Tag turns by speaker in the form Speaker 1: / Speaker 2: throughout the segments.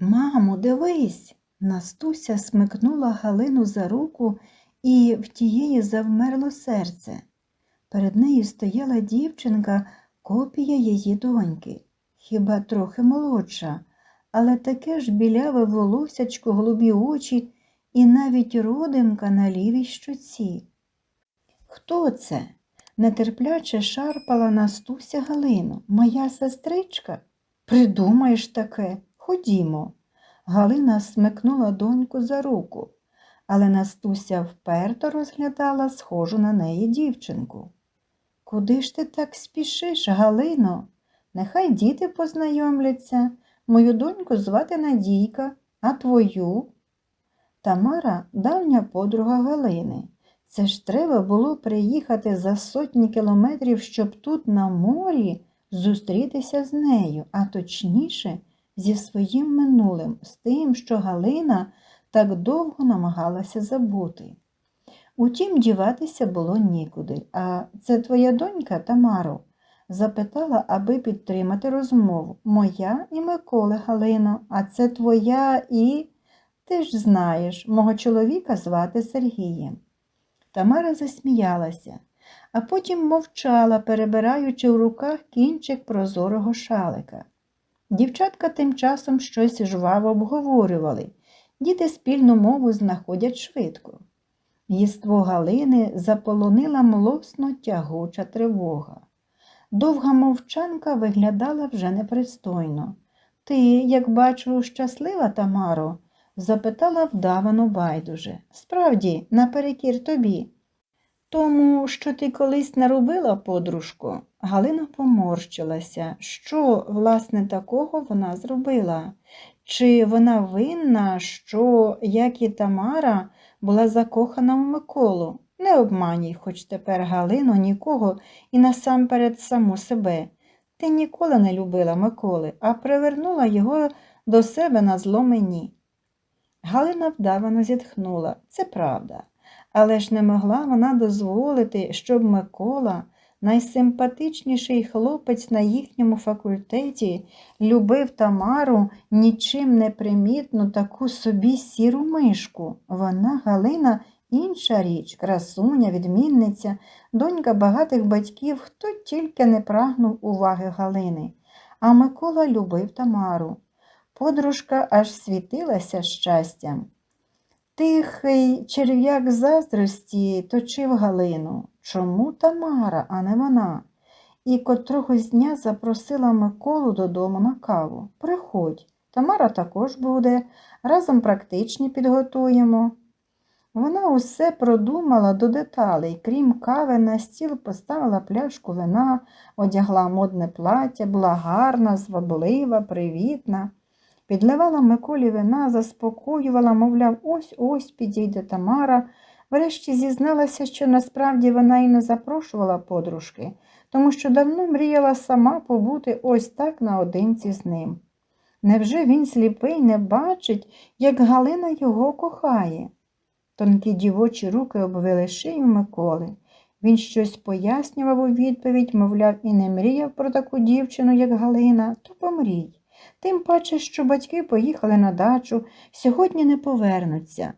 Speaker 1: Мамо, дивись. Настуся смикнула Галину за руку, і в тієї завмерло серце. Перед нею стояла дівчинка, копія її доньки, хіба трохи молодша, але таке ж біляве волосячко, голубі очі і навіть родимка на лівій щоці. Хто це? нетерпляче шарпала Настуся Галину. Моя сестричка? Придумаєш таке, ходімо. Галина смикнула доньку за руку, але Настуся вперто розглядала схожу на неї дівчинку. Куди ж ти так спішиш, Галино? Нехай діти познайомляться. Мою доньку звати Надійка, а твою? Тамара давня подруга Галини. Це ж треба було приїхати за сотні кілометрів, щоб тут на морі зустрітися з нею, а точніше зі своїм минулим, з тим, що Галина так довго намагалася забути. Утім, діватися було нікуди. А це твоя донька, Тамаро? запитала, аби підтримати розмову. Моя і Миколи Галино, а це твоя і. Ти ж знаєш, мого чоловіка звати Сергієм. Тамара засміялася, а потім мовчала, перебираючи в руках кінчик прозорого шалика. Дівчатка тим часом щось жваво обговорювали. Діти спільну мову знаходять швидко. Єство Галини заполонила млосно тягуча тривога. Довга мовчанка виглядала вже непристойно. Ти, як бачу, щаслива, Тамаро? запитала вдавано байдуже. Справді, наперекір тобі. Тому, що ти колись наробила, подружко, Галина поморщилася. Що, власне, такого вона зробила? Чи вона винна, що, як і Тамара, була закохана в Миколу? Не обманюй, хоч тепер Галину нікого і насамперед саму себе. Ти ніколи не любила Миколи, а привернула його до себе на зло мені. Галина вдавано зітхнула. Це правда. Але ж не могла вона дозволити, щоб Микола, найсимпатичніший хлопець на їхньому факультеті, любив Тамару нічим не примітну таку собі сіру мишку. Вона, Галина, інша річ, красуня, відмінниця, донька багатих батьків, хто тільки не прагнув уваги Галини. А Микола любив Тамару. Подружка аж світилася щастям. Тихий черв'як заздрості точив Галину. Чому Тамара, а не вона? І котрогось дня запросила Миколу додому на каву. Приходь, Тамара також буде, разом практичні підготуємо. Вона усе продумала до деталей, крім кави, на стіл поставила пляшку вина, одягла модне плаття, була гарна, зваблива, привітна. Підливала Миколі вина, заспокоювала, мовляв, ось ось підійде Тамара. Врешті зізналася, що насправді вона і не запрошувала подружки, тому що давно мріяла сама побути ось так наодинці з ним. Невже він сліпий не бачить, як Галина його кохає? Тонкі дівочі руки обвили шию Миколи. Він щось пояснював у відповідь, мовляв, і не мріяв про таку дівчину, як Галина, то помрій. Тим паче, що батьки поїхали на дачу, сьогодні не повернуться.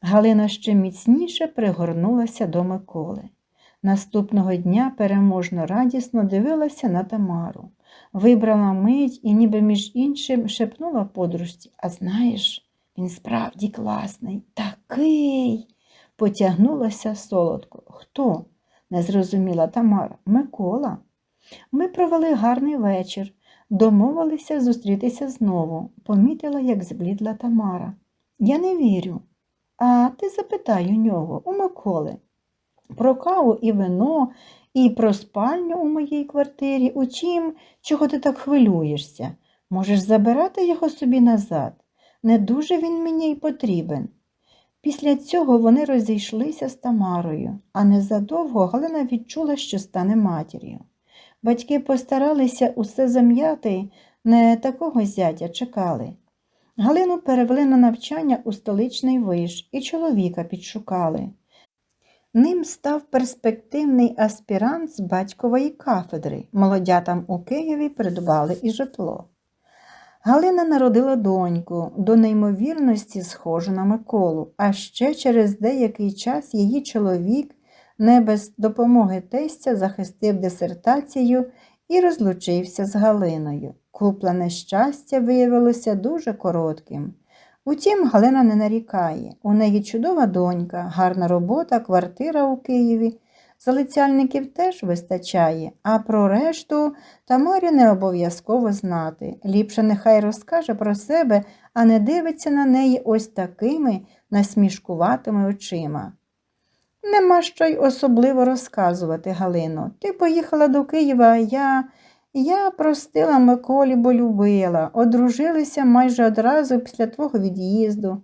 Speaker 1: Галина ще міцніше пригорнулася до Миколи. Наступного дня переможно радісно дивилася на Тамару. Вибрала мить і, ніби між іншим, шепнула подружці, а знаєш, він справді класний, такий. Потягнулася солодко. Хто? не зрозуміла Тамара. Микола. Ми провели гарний вечір. Домовилися зустрітися знову, помітила, як зблідла Тамара. Я не вірю. А ти запитай у нього, у Миколи, про каву і вино, і про спальню у моїй квартирі. Утім, чого ти так хвилюєшся? Можеш забирати його собі назад. Не дуже він мені й потрібен. Після цього вони розійшлися з Тамарою, а незадовго Галина відчула, що стане матір'ю. Батьки постаралися усе зам'яти, не такого зятя чекали. Галину перевели на навчання у столичний виш і чоловіка підшукали. Ним став перспективний аспірант з батькової кафедри. Молодятам у Києві придбали і житло. Галина народила доньку, до неймовірності схожу на Миколу, а ще через деякий час її чоловік не без допомоги тестя захистив дисертацію і розлучився з Галиною. Куплене щастя виявилося дуже коротким. Утім, Галина не нарікає. У неї чудова донька, гарна робота, квартира у Києві. Залицяльників теж вистачає, а про решту Тамарі не обов'язково знати. Ліпше нехай розкаже про себе, а не дивиться на неї ось такими насмішкуватими очима. Нема що й особливо розказувати, Галино. Ти поїхала до Києва, а я. Я простила Миколі, бо любила, одружилися майже одразу після твого від'їзду.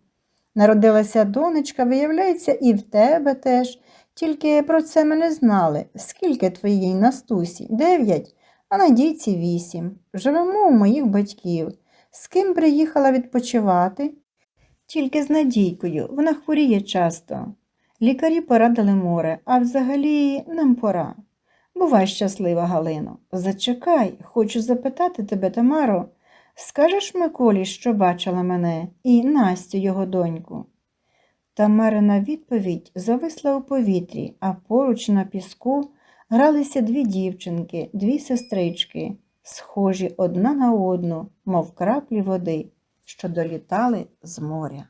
Speaker 1: Народилася донечка, виявляється, і в тебе теж. Тільки про це ми не знали. Скільки твоїй Настусі? Дев'ять, а Надійці вісім. Живемо у моїх батьків. З ким приїхала відпочивати? Тільки з Надійкою. Вона хворіє часто. Лікарі порадили море, а взагалі нам пора. Бувай щаслива, Галино. Зачекай, хочу запитати тебе, Тамаро. Скажеш Миколі, що бачила мене, і Настю, його доньку? Тамарина відповідь зависла у повітрі, а поруч на піску гралися дві дівчинки, дві сестрички, схожі одна на одну, мов краплі води, що долітали з моря.